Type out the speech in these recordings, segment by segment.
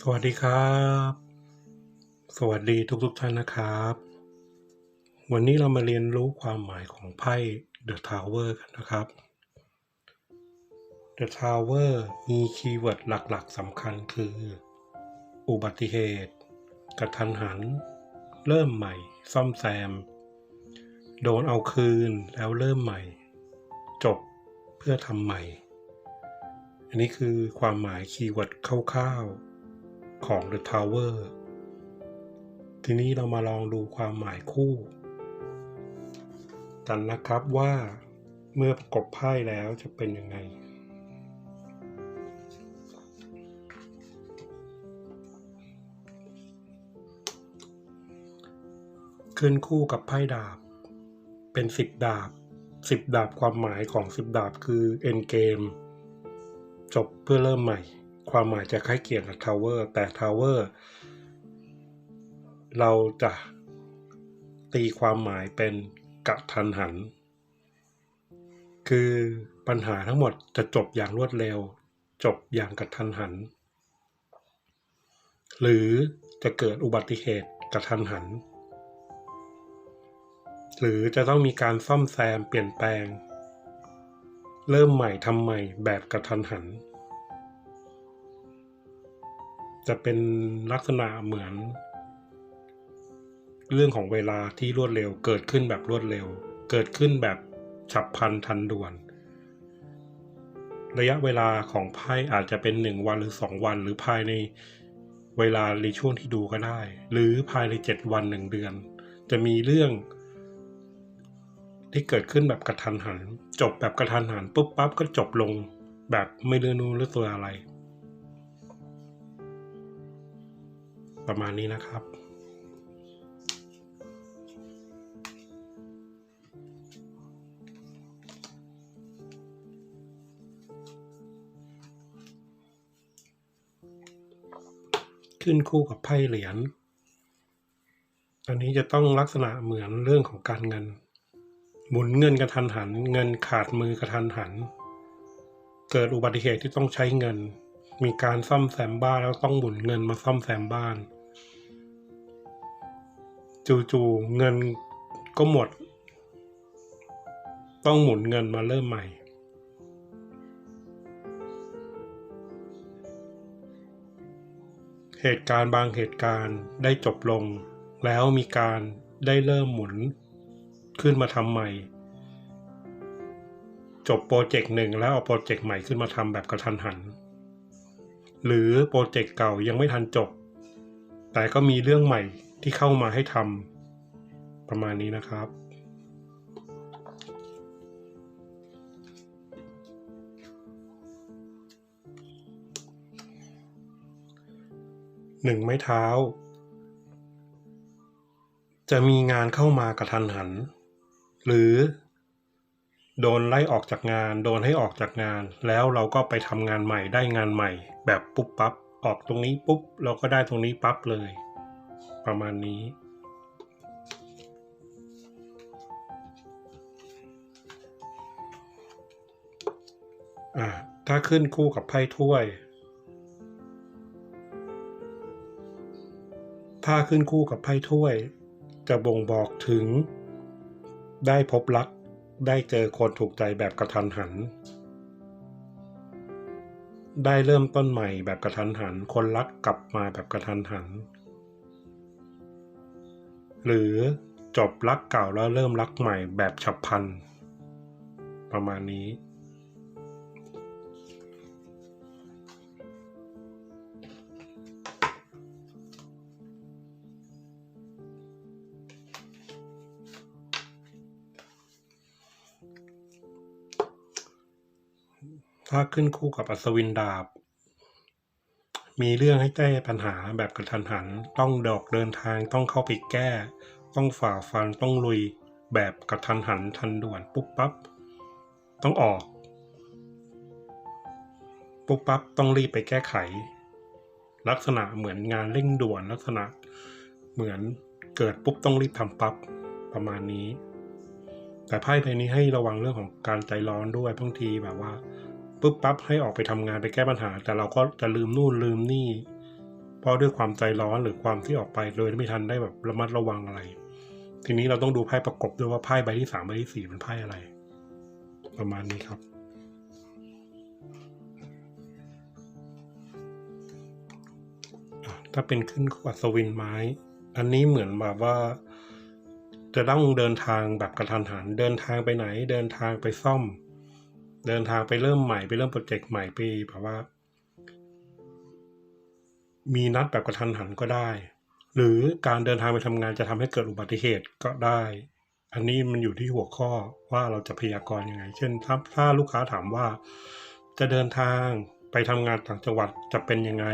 สวัสดีครับ สวัสดีทุกๆทท่านนะครับ วันนี้เรามาเรียนรู้ความหมายของไพ่ The Tower กันนะครับ The Tower มีคีย์เวิร์ดหลักๆสำคัญคือ อุบัติเหตุ กระทันหัน เริ่มใหม่ ซ่อมแซม โดนเอาคืนแล้วเริ่มใหม่ จบเพื่อทำใหม่ อันนี้คือความหมายคีย์เวิร์ดคร่าวๆ ของ The Tower ทีนี้เรามาลองดูความหมายคู่ กันนะครับว่าเมื่อประกบไพ่แล้วจะเป็นยังไง ขึ้นคู่กับไพ่ดาบ เป็นสิบดาบสิบดาบความหมายของสิบดาบคือ end game จบเพื่อเริ่มใหม่ ความหมายจะคล้ายเคียงกับ tower แต่ tower เราจะตีความหมายเป็นกะทันหัน คือปัญหาทั้งหมดจะจบอย่างรวดเร็ว จบอย่างกะทันหัน หรือจะเกิดอุบัติเหตุกะทันหัน หรือจะต้องมีการซ่อมแซมเปลี่ยนแปลง เริ่มใหม่ทำใหม่แบบกะทันหัน จะเป็นลักษณะเหมือน เรื่องของเวลาที่รวดเร็ว เกิดขึ้นแบบรวดเร็ว เกิดขึ้นแบบฉับพลันทันด่วน ระยะเวลาของไพ่อาจจะเป็นหนึ่งวันหรือสองวัน หรือภายในเวลาในช่วงที่ดูก็ได้ หรือภายในเจ็ดวันหนึ่งเดือน จะมีเรื่อง ที่เกิดขึ้นแบบกระทันหัน จบแบบกระทันหันปุ๊บปั๊บก็จบลงแบบไม่เรื่องนู้นหรือตัวอะไร ประมาณนี้นะครับ ขึ้นคู่กับไพ่เหรียญอันนี้จะต้องลักษณะเหมือนเรื่องของการเงิน หมุนเงินกระทันหัน เงินขาดมือกระทันหัน เกิดอุบัติเหตุที่ต้องใช้เงิน มีการซ่อมแซมบ้านแล้วต้องหมุนเงินมาซ่อมแซมบ้าน จู่ๆเงินก็หมด ต้องหมุนเงินมาเริ่มใหม่ เหตุการณ์บางเหตุการณ์ได้จบลง แล้วมีการได้เริ่มหมุนขึ้นมาทำใหม่ จบโปรเจกต์หนึ่งแล้วเอาโปรเจกต์ใหม่ขึ้นมาทำแบบกระทันหัน หรือโปรเจกต์เก่ายังไม่ทันจบ แต่ก็มีเรื่องใหม่ ที่เข้ามาให้ทำประมาณนี้นะครับหนึ่งไม้เท้า จะมีงานเข้ามากระทันหัน หรือโดนไล่ออกจากงาน โดนให้ออกจากงาน แล้วเราก็ไปทำงานใหม่ได้งานใหม่ แบบปุ๊บปั๊บออกตรงนี้ปุ๊บ เราก็ได้ตรงนี้ปั๊บเลย ประมาณนี้ ถ้าขึ้นคู่กับไพ่ถ้วย ถ้าขึ้นคู่กับไพ่ถ้วย จะบ่งบอกถึง ได้พบรัก ได้เจอคนถูกใจแบบกระทันหัน ได้เริ่มต้นใหม่แบบกระทันหัน คนรักกลับมาแบบกระทันหัน หรือจบรักเก่าแล้วเริ่มรักใหม่แบบฉับพลัน ประมาณนี้ ถ้าขึ้นคู่กับอัศวินดาบ มีเรื่องให้แก้ปัญหาแบบกระทันหัน ต้องดอกเดินทางต้องเข้าไปแก้ ต้องฝ่าฟันต้องลุยแบบกระทันหันทันด่วนปุ๊บปั๊บต้องออก ปุ๊บปั๊บต้องรีบไปแก้ไข ลักษณะเหมือนงานเร่งด่วนลักษณะเหมือนเกิดปุ๊บต้องรีบทำปั๊บประมาณนี้ แต่ไพ่ใบนี้ให้ระวังเรื่องของการใจร้อนด้วยบางทีแบบว่า ปุ๊บปั๊บให้ออกไปทำงานไปแก้ปัญหา แต่เราก็จะลืมนู่นลืมนี่ เพราะด้วยความใจร้อนหรือความที่ออกไปโดยไม่ทันได้แบบระมัดระวังอะไร ทีนี้เราต้องดูไพ่ประกบด้วยว่าไพ่ใบที่สามใบที่สี่มันไพ่อะไร ประมาณนี้ครับ ถ้าเป็นขึ้นขวดสวินไม้ อันนี้เหมือนแบบว่าจะต้องเดินทางแบบกระทันหัน เดินทางไปไหน เดินทางไปซ่อม เดินทางไปเริ่มใหม่ไปเริ่มโปรเจกต์ใหม่ไปแบบว่า มีนัดแบบกระทันหันก็ได้ หรือการเดินทางไปทำงานจะทำให้เกิดอุบัติเหตุก็ได้ อันนี้มันอยู่ที่หัวข้อว่าเราจะพยากรณ์ยังไง เช่นถ้าถ้าลูกค้าถามว่า จะเดินทางไปทำงานต่างจังหวัดจะเป็นยังไง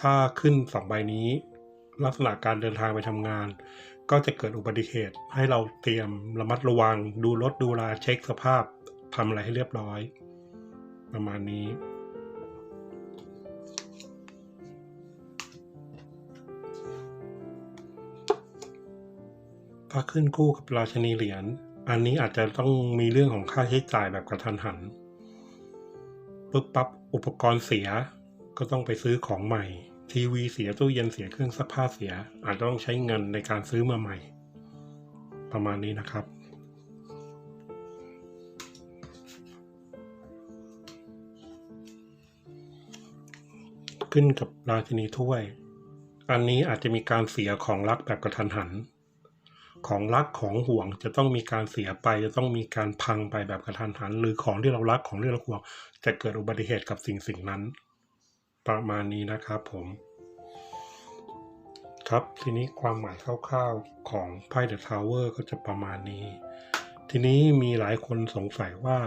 ถ้าขึ้นสองใบนี้ ลักษณะการเดินทางไปทำงาน ก็จะเกิดอุบัติเหตุให้เราเตรียมระมัดระวัง ดูรถดูราเช็คสภาพ ทำอะไรให้เรียบร้อย ประมาณนี้ ถ้าขึ้นคู่กับราชนีเหรียญอันนี้อาจจะต้องมีเรื่องของค่าใช้จ่ายแบบกระทันหันปึ๊บปั๊บอุปกรณ์เสียก็ต้องไปซื้อของใหม่ ทีวีเสียตู้เย็นเสียเครื่องซักผ้าเสีย อาจจะต้องใช้เงินในการซื้อมาใหม่ ประมาณนี้นะครับ ขึ้นกับราชินีถ้วย อันนี้อาจจะมีการเสียของรักแบบกระทันหัน ของรักของห่วงจะต้องมีการเสียไป จะต้องมีการพังไปแบบกระทันหัน หรือของที่เรารักของที่เราห่วง จะเกิดอุบัติเหตุกับสิ่งสิ่งนั้น ประมาณนี้นะครับผม ครับทีนี้ความหมายคร่าวๆของไพ่เดอะทาวเวอร์ก็จะประมาณนี้ ทีนี้มีหลายคนสงสัยว่า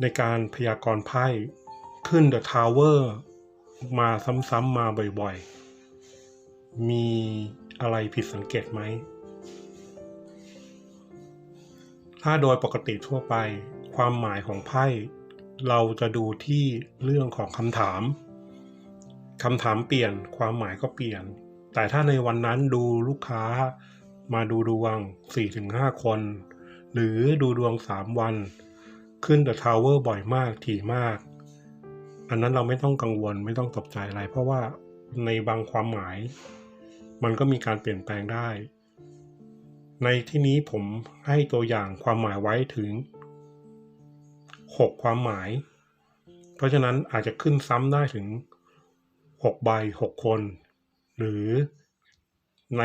ในการพยากรณ์ไพ่ขึ้นเดอะทาวเวอร์ มาซ้ำๆมาบ่อยๆ มีอะไรผิดสังเกตไหม ถ้าโดยปกติทั่วไป ความหมายของไพ่ เราจะดูที่เรื่องของคำถามคำถามเปลี่ยนความหมายก็เปลี่ยน แต่ถ้าในวันนั้นดูลูกค้ามาดูดวง 4-5 คน หรือดูดวง 3 วัน ขึ้นเดอะทาวเวอร์บ่อยมากถี่มาก อันนั้นเราไม่ต้องกังวลไม่ต้องตกใจอะไร เพราะว่าในบางความหมาย มันก็มีการเปลี่ยนแปลงได้ ในที่นี้ผมให้ตัวอย่างความหมายไว้ถึง 6 ความหมาย เพราะฉะนั้นอาจจะขึ้นซ้ำได้ถึง 6 ใบ 6 คน หรือใน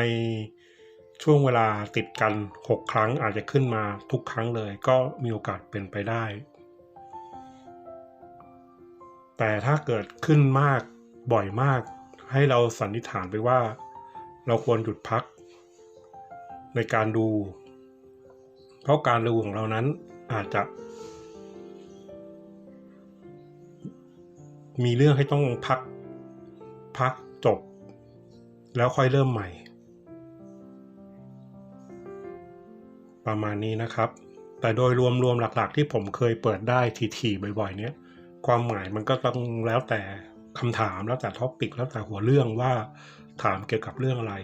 ช่วงเวลาติดกัน 6 ครั้งอาจจะขึ้นมาทุกครั้งเลย ก็มีโอกาสเป็นไปได้ แต่ถ้าเกิดขึ้นมากบ่อยมาก ให้เราสันนิษฐานไปว่า เราควรหยุดพัก ในการดู เพราะการดูของเรานั้นอาจจะ มีเรื่องให้ต้องพัก พักจบ แล้วค่อยเริ่มใหม่ ประมาณนี้นะครับ แต่โดยรวมๆหลักๆ ที่ผมเคยเปิดได้ทีๆบ่อยๆ เนี้ย ความหมายมันก็ต้องแล้วแต่คำถามแล้วแต่ท็อปิกแล้วแต่หัวเรื่องว่าถามเกี่ยวกับเรื่องอะไร